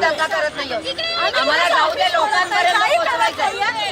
दंगा करत नाही आम्हाला जाऊ दे लोकांपर्यंत पोहोचवायचं